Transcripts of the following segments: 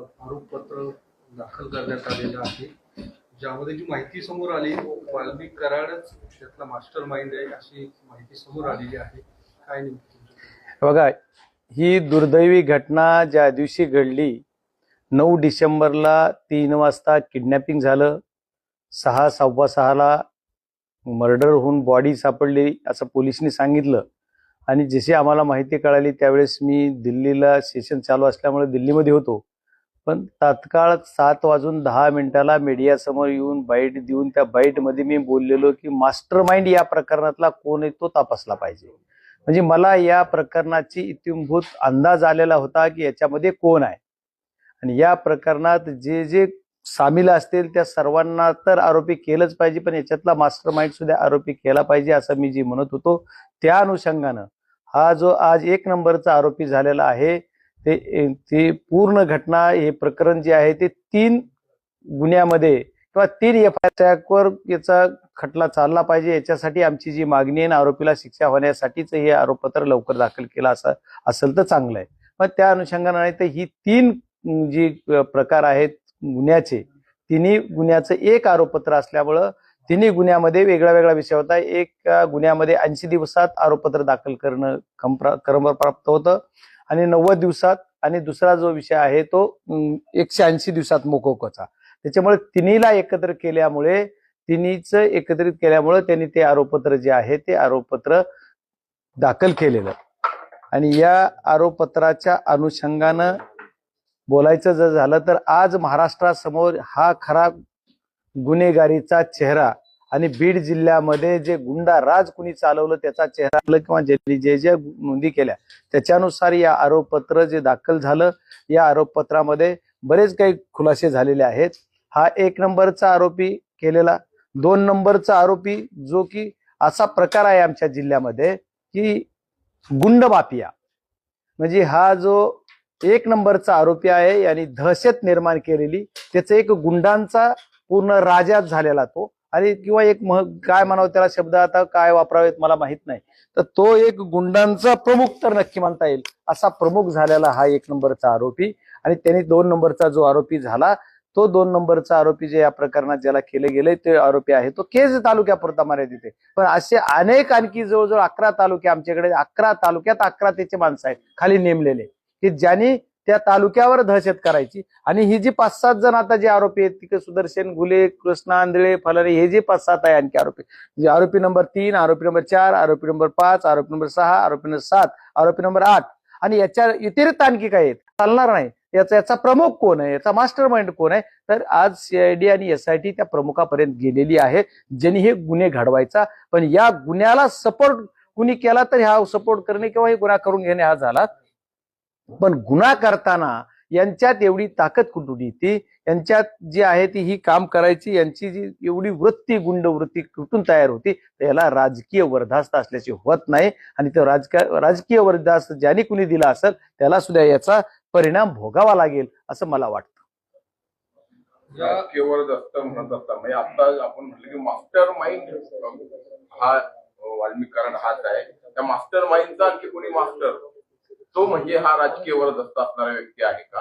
आरोपपत्र दाखल करण्यात आलेलं आहे. ज्यामध्ये जी माहिती समोर आली वाल्मिक कराडच त्यातला मास्टर माइंड आहे अशी माहिती समोर आलेली आहे. काय नेमकं बघा ही दुर्दैवी घटना ज्या दिवशी घडली नऊ डिसेंबरला तीन वाजता किडनॅपिंग झालं. सहा सव्वा सहाला मर्डर होऊन बॉडी सापडली असं पोलिसनी सांगितलं. आणि जशी आम्हाला माहिती कळाली त्यावेळेस मी दिल्लीला सेशन चालू असल्यामुळे दिल्लीमध्ये होतो. पण तात्काळ सात वाजून दहा मिनिटाला मीडियासमोर येऊन बाईट देऊन त्या बाईटमध्ये मी बोललेलो की मास्टर माइंड या प्रकरणातला कोण आहे तो तपासला पाहिजे. म्हणजे मला या प्रकरणाची इतिंभूत अंदाज आलेला होता की याच्यामध्ये कोण आहे. आणि या प्रकरणात जे जे सामील असतील त्या सर्वांना तर आरोपी केलंच पाहिजे पण याच्यातला मास्टर माइंड सुद्धा आरोपी केला पाहिजे असं मी जी म्हणत होतो त्या अनुषंगानं हा जो आज एक नंबरचा आरोपी झालेला आहे ते ते पूर्ण घटना हे प्रकरण जे आहे ते तीन गुन्ह्यामध्ये किंवा तीन एफ आय वर याचा खटला चालला पाहिजे याच्यासाठी आमची जी मागणी आहे ना आरोपीला शिक्षा होण्यासाठीच हे आरोपपत्र लवकर दाखल केलं असं असेल तर चांगलं आहे. पण त्या अनुषंगाने तर ही तीन जी प्रकार आहेत गुन्ह्याचे तिन्ही गुन्ह्याचं एक आरोपपत्र असल्यामुळं तिन्ही गुन्ह्यामध्ये वेगळा वेगळा विषय होता. एक गुन्ह्यामध्ये ऐंशी दिवसात आरोपपत्र दाखल करणं क्रम प्राप्त होतं. आणि नव्वद दिवसात आणि दुसरा जो विषय आहे तो एकशे ऐंशी दिवसात मोकोकोचा त्याच्यामुळे तिन्हीला एकत्र केल्यामुळे तिन्हीच एकत्रित केल्यामुळे त्यांनी ते आरोपपत्र जे आहे ते आरोपपत्र दाखल केलेलं. आणि या आरोपपत्राच्या अनुषंगानं बोलायचं जर झालं तर आज महाराष्ट्रासमोर हा खरा गुन्हेगारीचा चेहरा आणि बीड जिल्ह्यामध्ये जे गुंडा राज कुणी चालवलं त्याचा चेहरा आलं किंवा ज्यांनी जे जे नोंदी केल्या त्याच्यानुसार या आरोपपत्र जे दाखल झालं या आरोपपत्रामध्ये बरेच काही खुलासे झालेले आहेत. हा एक नंबरचा आरोपी केलेला दोन नंबरचा आरोपी जो की असा प्रकार आहे आमच्या जिल्ह्यामध्ये की गुंड माफिया. म्हणजे हा जो एक नंबरचा आरोपी आहे यांनी दहशत निर्माण केलेली त्याचं एक गुंडांचा पूर्ण राजाच झालेला तो. आणि किंवा एक मह- काय म्हणावं त्याला शब्द आता काय वापरावेत मला माहीत नाही. तर तो एक गुंडांचा प्रमुख तर नक्की म्हणता येईल. असा प्रमुख झालेला हा एक नंबरचा आरोपी आणि त्यांनी दोन नंबरचा जो आरोपी झाला तो दोन नंबरचा आरोपी जे या प्रकरणात ज्याला केले गेले ते आरोपी आहे. तो केज तालुक्यापुरता मर्यादित आहे पण असे अनेक आणखी जवळजवळ अकरा तालुके आमच्याकडे अकरा तालुक्यात अकरा त्याचे माणसं आहेत खाली नेमलेले. की ज्यांनी त्या तालुक्यावर दहशत करायची. आणि ही जी पाच सात जण आता जे आरोपी आहेत तिकडे सुदर्शन घुले कृष्णा आंधळे फलारे हे जे पाच सात आहे आणखी आरोपी. आरोपी नंबर तीन आरोपी नंबर चार आरोपी नंबर पाच आरोपी नंबर सहा आरोपी नंबर सात आरोपी नंबर आठ. आणि याच्या व्यतिरिक्त आणखी काय आहेत? चालणार नाही. याचा याचा प्रमुख कोण आहे? याचा मास्टर माइंड कोण आहे? तर आज सीआयडी आणि एसआयटी त्या प्रमुखापर्यंत गेलेली आहे. ज्यांनी हे गुन्हे घडवायचा. पण या गुन्ह्याला सपोर्ट कुणी केला तर हा सपोर्ट करणे किंवा हे गुन्हा करून घेणे हा झाला. पण गुन्हा करताना यांच्यात एवढी ताकद कुठून येते? यांच्यात जी आहे ती ही काम करायची यांची जी एवढी वृत्ती गुंड वृत्ती कुठून तयार होती? तर याला राजकीय वर्धास्त असल्याचे होत नाही. आणि तो राजकीय राजकीय वर्धास्त ज्याने कुणी दिला असेल त्याला सुद्धा याचा परिणाम भोगावा लागेल असं मला वाटतं. राजकीय जास्त म्हणत असता म्हणजे आता आपण म्हटलं की मास्टर माइंड हा वाल्मिक कराड हाच आहे. त्या मास्टर माइंडचा आणखी कोणी मास्टर? तो म्हणजे हा राजकीय वरदस्त असणारा व्यक्ती आहे का?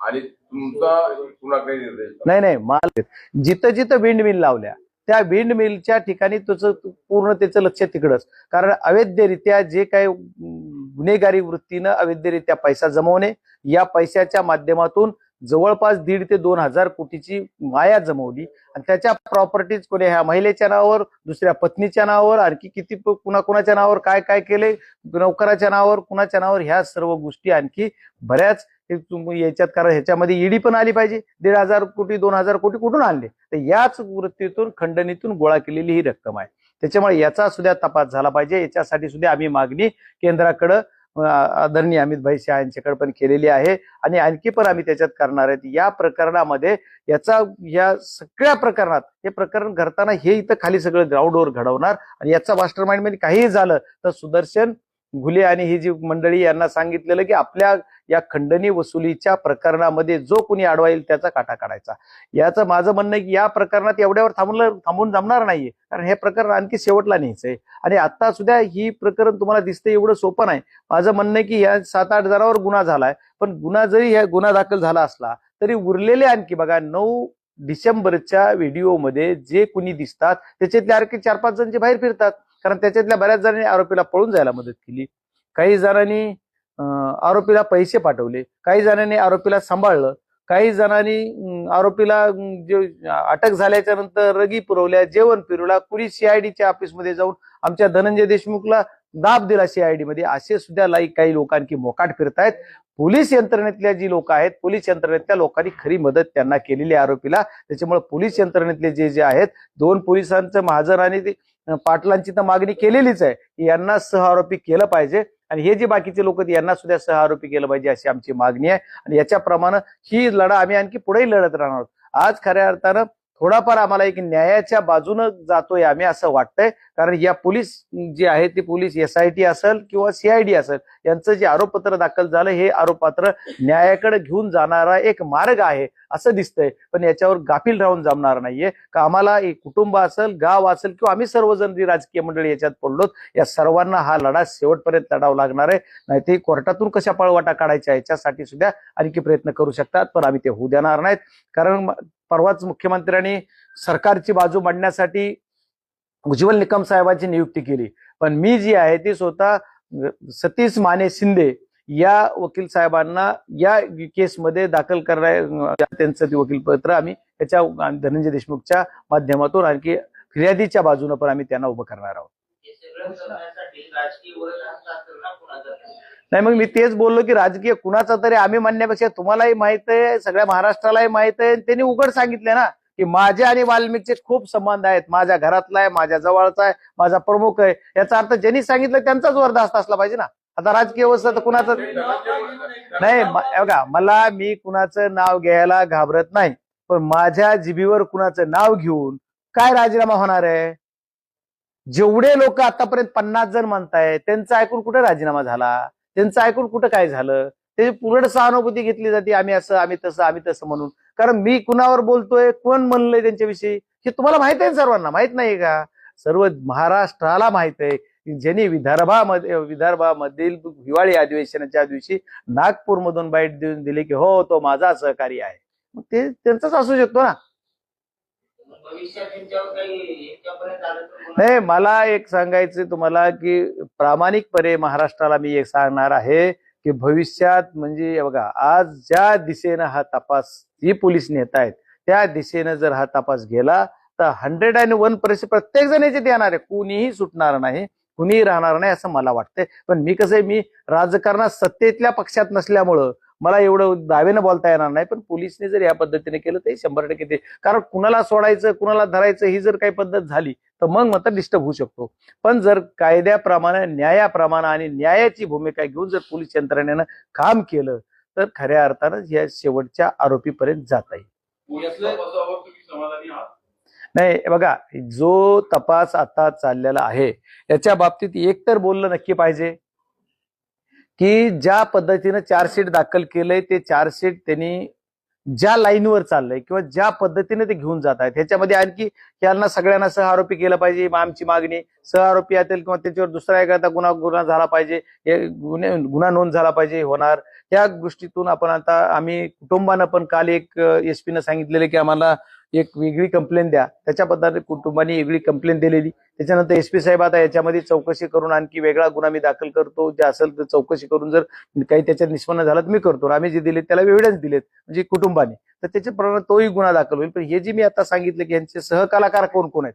आणि तुमचा कुणाकडे निर्देश नाही नाही माल जिथं जिथं विंड मिल लावल्या त्या विंड मिलच्या ठिकाणी तुझं पूर्ण त्याचं लक्ष तिकडंच. कारण अवैधरित्या जे काही गुन्हेगारी वृत्तीनं अवैधरित्या पैसा जमवणे या पैशाच्या माध्यमातून जवळपास दीड ते दोन हजार कोटीची माया जमवली. आणि त्याच्या प्रॉपर्टीज कोणी ह्या महिलेच्या नावावर दुसऱ्या पत्नीच्या नावावर आणखी किती कुणा कुणाच्या नावावर काय काय केले नौकराच्या नावावर कुणाच्या नावावर ह्या सर्व गोष्टी आणखी बऱ्याच तुम- याच्यात कारण ह्याच्यामध्ये ईडी पण आली पाहिजे. दीड हजार कोटी दोन हजार कोटी कुठून आणले? तर याच वृत्तीतून खंडणीतून गोळा केलेली ही रक्कम आहे. त्याच्यामुळे याचा सुद्धा तपास झाला पाहिजे. याच्यासाठी सुद्धा आम्ही मागणी केंद्राकडं आदरणीय अमित भाई शहा यांच्याकडे पण केलेली आहे. आणि आणखी पण आम्ही त्याच्यात करणार आहेत. या प्रकरणामध्ये याचा या सगळ्या प्रकरणात हे प्रकरण घडताना हे इथं खाली सगळं ग्राउंडवर घडवणार. आणि याचा मास्टर माइंड म्हणजे काहीही झालं तर सुदर्शन घुले आणि ही जी मंडळी यांना सांगितलेलं की आपल्या या खंडणी वसुलीच्या प्रकरणामध्ये जो कोणी आडवा येईल त्याचा काटा काढायचा. याचं माझं म्हणणं आहे की या प्रकरणात एवढ्यावर थांबलं थांबून जमणार नाहीये. कारण हे प्रकरण आणखी शेवटला न्यायचंय. आणि आता सुद्धा ही प्रकरण तुम्हाला दिसतं एवढं सोपं नाही. माझं म्हणणं आहे की या सात आठ जणांवर गुन्हा झालाय. पण गुन्हा जरी ह्या गुन्हा दाखल झाला असला तरी उरलेले आणखी बघा नऊ डिसेंबरच्या व्हिडिओमध्ये जे कुणी दिसतात त्याच्यातले आणखी चार पाच जण जे बाहेर फिरतात. कारण त्याच्यातल्या बऱ्याच जणांनी आरोपीला पळून जायला मदत केली. काही जणांनी आरोपीला पैसे पाठवले. काही जणांनी आरोपीला सांभाळलं. काही जणांनी आरोपीला जे अटक झाल्याच्यानंतर रगी पुरवल्या जेवण फिरवला कुणी सीआयडीच्या ऑफिसमध्ये जाऊन आमच्या धनंजय देशमुखला दाब दिला सीआयडी मध्ये. असे सुद्धा लाईक काही लोकांची मोकाट फिरतायत. पोलीस यंत्रणेतल्या जी लोक आहेत पोलीस यंत्रणेतल्या लोकांनी खरी मदत त्यांना केलेली आहे आरोपीला. त्याच्यामुळे पोलीस यंत्रणेतले जे जे आहेत दोन पोलिसांचं महाजन आणि ते पाटलांची तर मागणी केलेलीच आहे की यांना सहआरोपी केलं पाहिजे. आणि हे जे बाकीचे लोक यांना सुद्धा सहआरोपी केलं पाहिजे अशी आमची मागणी आहे. आणि याच्याप्रमाणे ही लढा आम्ही आणखी पुढेही लढत राहणार आहोत. आज खऱ्या अर्थानं थोडाफार आम्हाला एक न्यायाच्या बाजूनं जातोय आम्ही असं वाटतंय. कारण या पोलीस जे आहे ते पोलीस एस आय टी असेल किंवा सीआयडी असेल यांचं जे आरोपपत्र दाखल झालं हे आरोपपत्र न्यायाकडे घेऊन जाणारा एक मार्ग आहे असं दिसतंय. पण याच्यावर गाफील राहून जमणार नाहीये. का आम्हाला एक कुटुंब असेल गाव असेल किंवा आम्ही सर्वजण जी राजकीय मंडळी याच्यात पडलोत या सर्वांना हा लढा शेवटपर्यंत लढावा लागणार आहे. नाही ते कोर्टातून कशा पळवाटा काढायच्या याच्यासाठी सुद्धा आणखी प्रयत्न करू शकतात पण आम्ही ते होऊ देणार नाहीत. कारण परवाच मुख्यमंत्र्यांनी सरकारची बाजू मांडण्यासाठी उज्ज्वल निकम साहेबांची नियुक्ती केली. पण मी जी आहे ती स्वतः सतीश माने शिंदे या वकील साहेबांना या केसमध्ये दाखल करण्या त्यांचं ते वकीलपत्र आम्ही त्याच्या धनंजय देशमुखच्या माध्यमातून आणखी फिर्यादीच्या बाजूने पण आम्ही त्यांना उभं करणार आहोत. नाही मग मी तेच बोललो की राजकीय कुणाचा तरी आम्ही म्हणण्यापेक्षा तुम्हालाही माहीत आहे सगळ्या महाराष्ट्रालाही माहीत आहे. त्यांनी उघड सांगितले ना की माझे आणि वाल्मिकचे खूप संबंध आहेत. माझ्या घरातला आहे माझ्या जवळचा आहे माझा प्रमुख आहे. याचा अर्थ ज्यांनी सांगितलं त्यांचाच वरदास्त असला पाहिजे ना. आता राजकीय व्यवस्था तर कुणाचं नाही बघा मला मी कुणाचं नाव घ्यायला घाबरत नाही. पण माझ्या जिबीवर कुणाचं नाव घेऊन काय राजीनामा होणार आहे? जेवढे लोक आतापर्यंत पन्नास जण म्हणताय त्यांचं ऐकून कुठे राजीनामा झाला? त्यांचं ऐकून कुठं काय झालं? ते पूर्ण सहानुभूती घेतली जाते आम्ही असं आम्ही तसं आम्ही तसं म्हणून. कारण मी कुणावर बोलतोय कोण म्हणलंय त्यांच्याविषयी हे तुम्हाला माहीत आहे सर्वांना? माहीत नाही का? सर्व महाराष्ट्राला माहीत आहे. ज्यांनी विदर्भामध्ये विदर्भामधील हिवाळी अधिवेशनाच्या दिवशी नागपूरमधून बाईट देऊन दिले की हो तो माझा सहकारी आहे. मग ते त्यांचाच असू शकतो ना भविष्यात त्यांच्यावर काही याच्यापर्यंत आलं तर पुन्हा- नाही मला एक सांगायचं तुम्हाला की प्रामाणिकपणे महाराष्ट्राला मी एक सांगणार आहे की भविष्यात म्हणजे बघा आज ज्या दिशेनं हा तपास ही पोलीस नेत आहेत त्या दिशेनं जर हा तपास गेला तर हंड्रेड अँड वन पर्सेंट प्रत्येक जण याच्यात येणार आहे. कुणीही सुटणार नाही कुणीही राहणार नाही असं मला वाटतंय. पण मी कसं आहे मी राजकारणात सत्तेतल्या पक्षात नसल्यामुळं मला एवढं दावेनं बोलता येणार नाही पण पोलिसने जर या पद्धतीने केलं तर शंभर टक्के ते कारण कुणाला सोडायचं कुणाला धरायचं ही जर काही पद्धत झाली तर मग मात्र डिस्टर्ब होऊ शकतो. पण जर कायद्याप्रमाणे न्यायाप्रमाणे आणि न्यायाची भूमिका घेऊन जर पोलीस यंत्रणेनं काम केलं तर खऱ्या अर्थानं या शेवटच्या आरोपीपर्यंत जाता येईल. नाही बघा जो तपास आता चाललेला आहे याच्या बाबतीत एक तर बोललं नक्की पाहिजे की ज्या पद्धतीनं चार्जशीट दाखल केलंय ते चार्जशीट त्यांनी ज्या लाईनवर चाललंय किंवा ज्या पद्धतीने ते घेऊन जात आहेत ह्याच्यामध्ये आणखी यांना सगळ्यांना सह आरोपी केलं पाहिजे आमची मागणी सह आरोपी असेल किंवा त्याच्यावर दुसरा एखादा गुन्हा गुन्हा झाला पाहिजे हे गुन्हे गुन्हा नोंद झाला पाहिजे होणार. त्या गोष्टीतून आपण आता आम्ही कुटुंबानं पण काल एक एस पीनं सांगितलेलं की आम्हाला एक वेगळी कंप्लेंट द्या. त्याच्याबद्दल कुटुंबाने वेगळी कंप्लेंट दिलेली. त्याच्यानंतर एस पी साहेब आता याच्यामध्ये चौकशी करून आणखी वेगळा गुन्हा मी दाखल करतो. जे असेल तर चौकशी करून जर काही त्याच्यात निष्पन्न झालं तर मी करतो. आम्ही जे दिले त्याला एव्हिडन्स दिलेत म्हणजे कुटुंबाने. तर त्याच्याप्रमाणे तोही गुन्हा दाखल होईल. पण हे जे मी आता सांगितलं की यांचे सहकलाकार कोण कोण आहेत?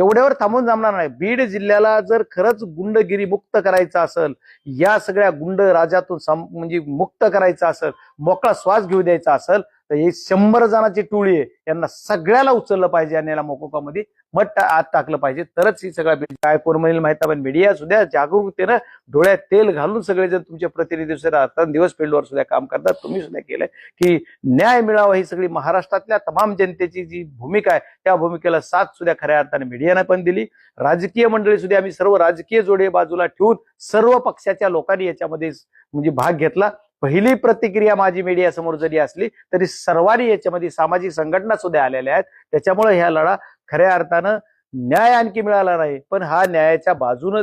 एवढ्यावर थांबून जमणार नाही. बीड जिल्ह्याला जर खरंच गुंडगिरी मुक्त करायचं असेल या सगळ्या गुंड राजातून म्हणजे मुक्त करायचं असेल मोकळा श्वास घेऊ द्यायचा असेल तर हे शंभर जणांची टोळी आहे. यांना सगळ्याला उचललं पाहिजे आणि याला मोकोकामध्ये. मत टा- आत टाकलं पाहिजे. तरच ही सगळा काय कोण म्हणेल माहिती पण मीडिया सुद्धा जागरूकतेनं डोळ्यात तेल घालून सगळेजण तुमचे प्रतिनिधी सुद्धा दिवस फील्डवर सुद्धा काम करतात. तुम्ही सुद्धा केलंय की न्याय मिळावा ही सगळी महाराष्ट्रातल्या तमाम जनतेची जी भूमिका आहे त्या भूमिकेला साथ सुद्धा खऱ्या अर्थाने मीडियानं पण दिली. राजकीय मंडळी सुद्धा आम्ही सर्व राजकीय जोडे बाजूला ठेवून सर्व पक्षाच्या लोकांनी याच्यामध्ये म्हणजे भाग घेतला. पहिली प्रतिक्रिया माझी मीडिया समोर जरी असली तरी सर्वांनी याच्यामध्ये सामाजिक संघटना सुद्धा आलेल्या आहेत. त्याच्यामुळे ह्या लढा खऱ्या अर्थानं न्याय आणखी मिळाला नाही पण हा न्यायाच्या बाजूनं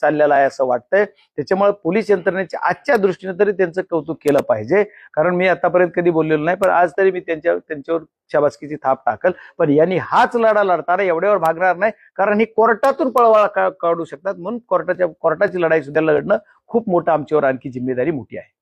चाललेला आहे असं वाटतंय. त्याच्यामुळे पोलीस यंत्रणेच्या आजच्या दृष्टीने तरी त्यांचं कौतुक केलं पाहिजे. कारण मी आतापर्यंत कधी बोललेलो नाही पण आज तरी मी त्यांच्या त्यांच्यावर शाबासकीची थाप टाकल. पण यांनी हाच लढा लढताना एवढ्यावर भागणार नाही कारण ही कोर्टातून पळवाळा काढू शकतात. म्हणून कोर्टाच्या कोर्टाची लढाई सुद्धा लढणं खूप मोठं आमच्यावर आणखी जिम्मेदारी मोठी आहे.